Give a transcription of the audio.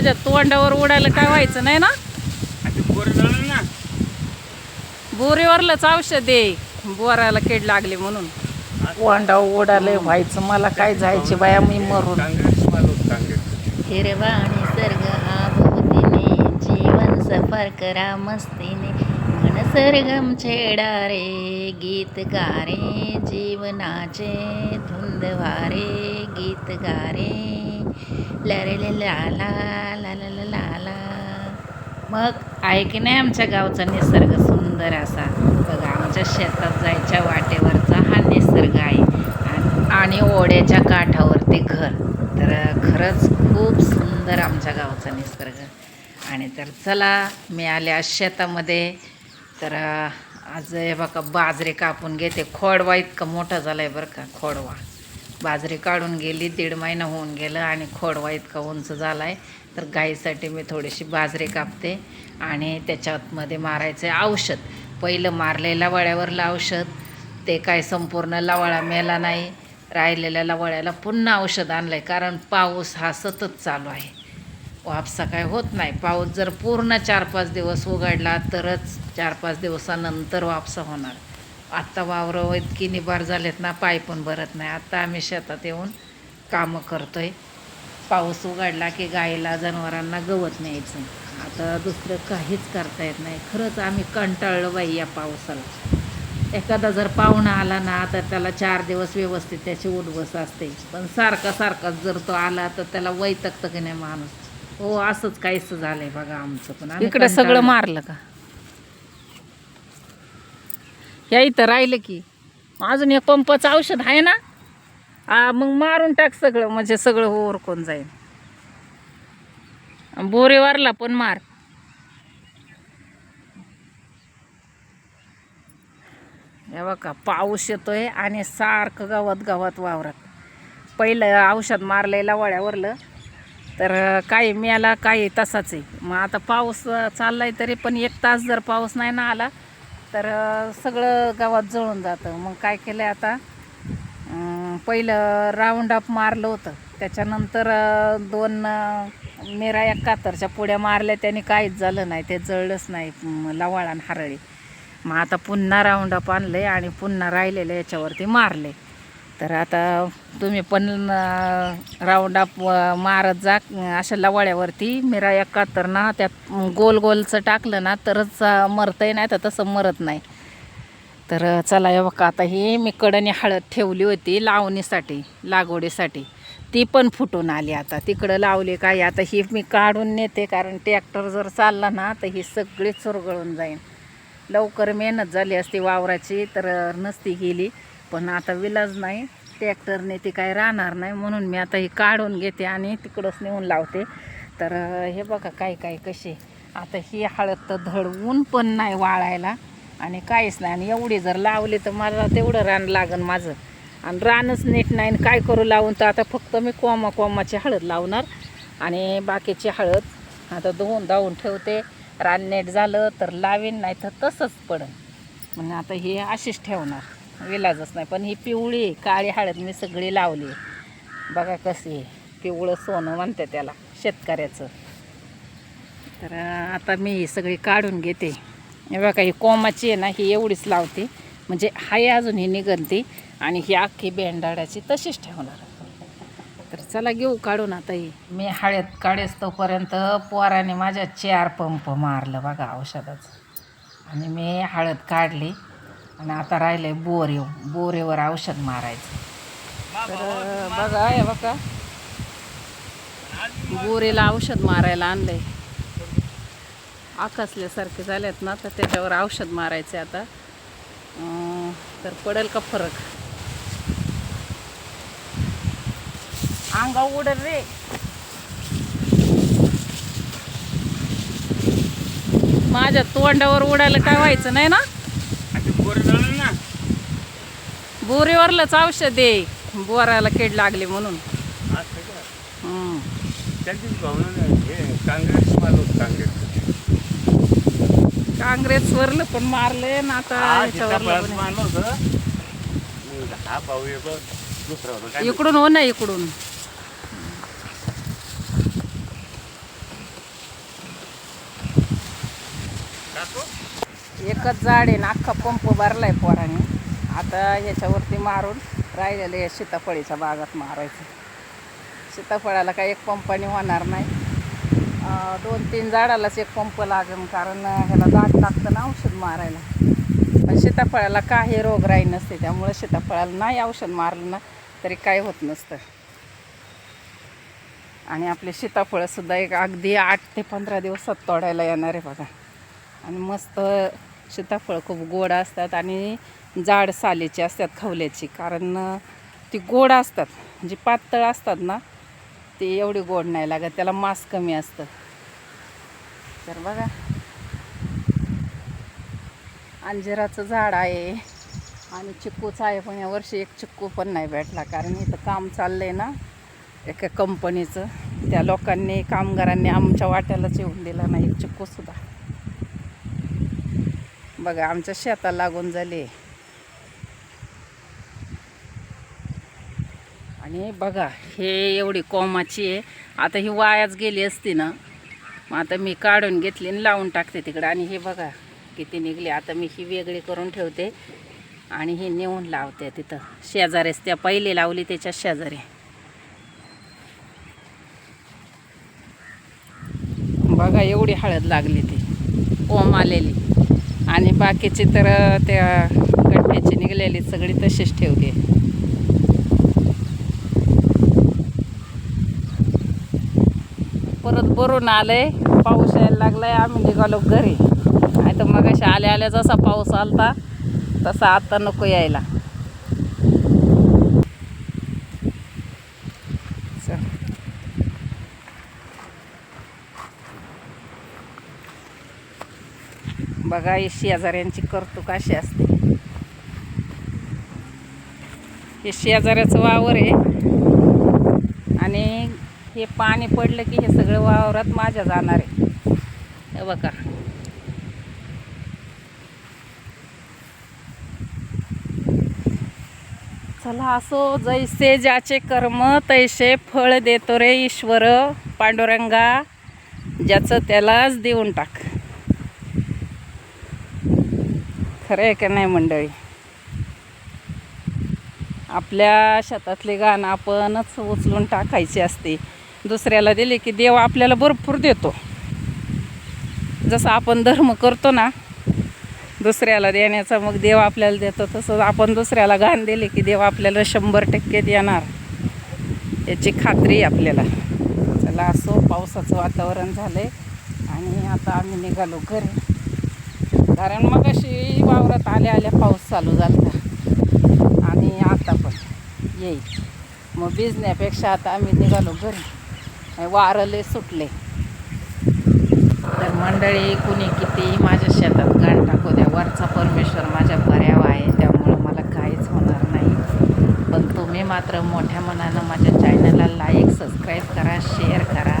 माझ्या तोंडावर उडायला काय व्हायचं नाही ना? बोरीवरलंच औषध आहे. बोराला कीड लागली म्हणून. तोंडावर उडाले व्हायचं. मला काय जायची बाया मी मरून. काँग्रेस मालो काँग्रेस. हिरवा निसर्ग आभोवतीने जीवन सफर करा मस्तीने. मन सरगम छेडा रे गीत गारे जीवनाचे धुंद वारे गीत गारे. रे ला ला ला ला ला ला मग आहे की नाही आमच्या गावचा निसर्ग सुंदर असा. बघा आमच्या शेतात जायच्या वाटेवरचा हा निसर्ग आहे. आणि- आणि ओढ्याच्या काठावरती घर. तर खरंच खूप सुंदर आमच्या गावचा निसर्ग. आणि तर चला मी आले आज शेतामध्ये. तर आज हे बघा बाजरी कापून घेते. खोडवा इतका मोठा झाला आहे बरं का खोडवा. बाजरी काढून गेली दीड महिना होऊन गेलं आणि खोडवा इतका उंच झाला आहे तर गाईसाठी मी थोडीशी बाजरी कापते आणि त्याच्यामध्ये मारायचं आहे औषध. पहिलं मारलेल्या वळ्यावरलं औषध ते काय संपूर्ण लवाळा मेला नाही. राहिलेल्या लवाळ्याला पुन्हा औषध आणलं आहे कारण पाऊस हा सतत चालू आहे. वापसा काय होत नाही. पाऊस जर पूर्ण चार पाच दिवस उघडला तरच चार पाच दिवसानंतर वापसा होणार. आत्ता वावरं इतकी निबार झालेत ना पाय पण भरत नाही. आत्ता आम्ही शेतात येऊन कामं करतोय. पाऊस उघडला की गाईला जनावरांना गवत न्यायचं. आता दुसरं काहीच करता येत नाही. खरंच आम्ही कंटाळलो बाई या पावसाला. एखादा जर पाहुणा आला ना तर त्याला चार दिवस व्यवस्थित त्याची उठबस असते. पण सारखा सारखाच जर तो आला तर त्याला वैतकतं की नाही माणूस. हो असंच काहीच झालंय बघा आमचं पण. इकडे सगळं. मारलं का? या इथं राहिलं की. अजून एक पंपाचं औषध आहे ना? आ मग मारून टाक सगळं म्हणजे सगळं ओरकून जाईल. बोरेवारला पण मार. हे बघा पाऊस येतोय आणि सारखं गावात गावात वावरत. पहिलं औषध मारलेलं वळ्यावरलं तर काही मिळाला काही तसाच आहे. मग आता पाऊस चाललाय तरी पण एक तास जर पाऊस नाही ना आला तर सगळं गावात जळून जातं. मग काय केलं आता? पहिलं राऊंड अप मारलं होतं. त्याच्यानंतर दोन मेरा एकाहत्तरच्या पुड्या मारल्या. त्याने काहीच झालं नाही. ते जळलंच नाही लवाळ आणि हरळी. मग आता पुन्हा राऊंड अप आणलं आणि पुन्हा राहिलेलं याच्यावरती मारले तर आता तुम्ही पण राऊंड अप मारत जा अशा लवाळ्यावरती. मिरा एकाहत्तर ना त्यात गोल गोलचं टाकलं ना तरच मरतंय नाही तर तसं मरत नाही. तर चला हे बघा आता ही मी कडणी हळद ठेवली होती लावणीसाठी लागवडीसाठी. ती पण फुटून आली आता. तिकडं लावली काय आता ही मी काढून नेते कारण ट्रॅक्टर जर चालला ना तर ही सगळी चुरगळून जाईन. लवकर मेहनत झाली असती वावराची तर नसती गेली. पण आता विलाज नाही ट्रॅक्टरने ती काय राहणार नाही म्हणून मी आता ही काढून घेते आणि तिकडंच नेऊन लावते. तर हे बघा काय काय कसे. आता ही हळद तर धड ऊन पण नाही वाळायला आणि काहीच नाही. आणि एवढी जर लावली तर मला तेवढं रान लागन माझं. आणि रानच नीट नाही आणि काय करू लावून तर आता फक्त मी कोमा कोमाची हळद लावणार आणि बाकीची हळद आता धुवून धावून ठेवते. रान नेट झालं तर लावीन नाही तर तसंच पडन. मग आता ही अशीच ठेवणार. विलाजच नाही. पण ही पिवळी काळी हळद मी सगळी लावली. बघा कशी आहे. पिवळं सोनं म्हणते त्याला शेतकऱ्याचं. तर आता मी ही सगळी काढून घेते. बघा ही कोमाची आहे ना ही एवढीच लावते. म्हणजे हाय अजून ही निघणती आणि ही अख्खी बेंडाड्याची तशीच ठेवणार तर चला घेऊ काढून आता ही. मी हळद काढेस तोपर्यंत पोराने माझ्या चार पंप मारलं बघा औषधाचं. आणि मी हळद काढली. आणि आता राहिले बोरे बोरेवर औषध मारायचं. तर बघा हे बघा. बोरेला औषध मारायला आणलंय. आकासल्यासारखे झालेत ना तर त्याच्यावर औषध मारायचे आता. तर पडेल का फरक? अंगा उडल रे. माझ्या तोंडावर उडायला काय व्हायचं नाही ना? बोरीवरलंच औषध आहे. बोराला कीड लागली म्हणून. काँग्रेस माणूस पण मारले ना आता माणूस इकडून हो ना इकडून. एकच झाड आहे ना अख्खा पंप भरलाय पोराने. आता ह्याच्यावरती मारून राहिलेलं या सीताफळीच्या बागात मारायचं. सीताफळाला काही एक पंपाने होणार नाही. दोन तीन झाडालाच एक पंप लागेल कारण ह्याला दाट लागतं ना औषध मारायला. पण सीताफळाला काही रोगराई नसते त्यामुळे सीताफळाला नाही औषध मारलं ना तरी काही होत नसतं. आणि आपले सीताफळंसुद्धा एक अगदी आठ ते पंधरा दिवसात तोडायला येणार आहे बघा. आणि मस्त सीताफळ खूप गोड असतात आणि जाड सालीची असतात खवल्याची. कारण ती गोड असतात. जी पातळ असतात ना ती एवढी गोड नाही लागत. त्याला मांस कमी असतं. तर बघा. अंजिराचं झाड आहे. आणि चिक्कूचं आहे पण या वर्षी एक चिक्कू पण नाही भेटला. कारण इथं काम चाललं आहे ना एका कंपनीचं त्या लोकांनी कामगारांनी आमच्या वाट्यालाच येऊन दिला नाही. चिक्कूसुद्धा बघा आमच्या शेताला लागून झाले. आणि बघा हे एवढी कोमाची आहे. आता ही वायाच गेली असती ना. मग आता मी काढून घेतली आणि लावून टाकते तिकडं. आणि हे बघा किती निघली. आता मी ही वेगळी करून ठेवते. आणि ही नेऊन लावते तिथं. शेजारीच त्या पहिले लावली त्याच्या शेजारी. बघा एवढी हळद लागली ती. ओम आलेली. आणि बाकीची तर त्या गड्ड्याची निघलेली सगळी तशीच ठेवली. परत भरून आलंय पाऊस यायला लागलाय आम्ही निघालो घरी. नाही तर मग आल्या आल्या जसा पाऊस आलता तसा आता नको यायला चल. बघा ही शेजाऱ्यांची करतो कशी असते. हे शेजाऱ्याचं वावर आहे. आणि हे पाणी पडलं की हे सगळं वावरात माझ्या जाणार आहे. हे बघा. चला असो जैसे ज्याचे कर्म तैसे फळ देतो रे ईश्वर पांडुरंगा ज्याचं त्यालाच देऊन टाक. खरं आहे का नाही मंडळी? आपल्या शेतातले गाणं आपणच उचलून टाकायची असते. दुसऱ्याला दिले की देव आपल्याला भरपूर देतो. जसं आपण धर्म करतो ना दुसऱ्याला देण्याचा मग देव आपल्याला देतो तसं आपण दुसऱ्याला घाण दिले की देव आपल्याला शंभर टक्के देणार. याची खात्री आपल्याला. चला असो पावसाचं वातावरण झालं आहे आणि आता आम्ही निघालो घरी. कारण मग अशी वावरात आल्या आल्या पाऊस चालू झाला आणि आता पण येईल. मग भिजण्यापेक्षा आता आम्ही निघालो घरी. वारले सुटले. तर मंडळी कुणी किती माझ्या शेतात गाण टाकू द्या. वरचा परमेश्वर माझ्या पर्यावा आहे. त्यामुळं मला काहीच होणार नाही. पण तुम्ही मात्र मोठ्या मनानं माझ्या चॅनलला लाईक सबस्क्राईब करा शेअर करा.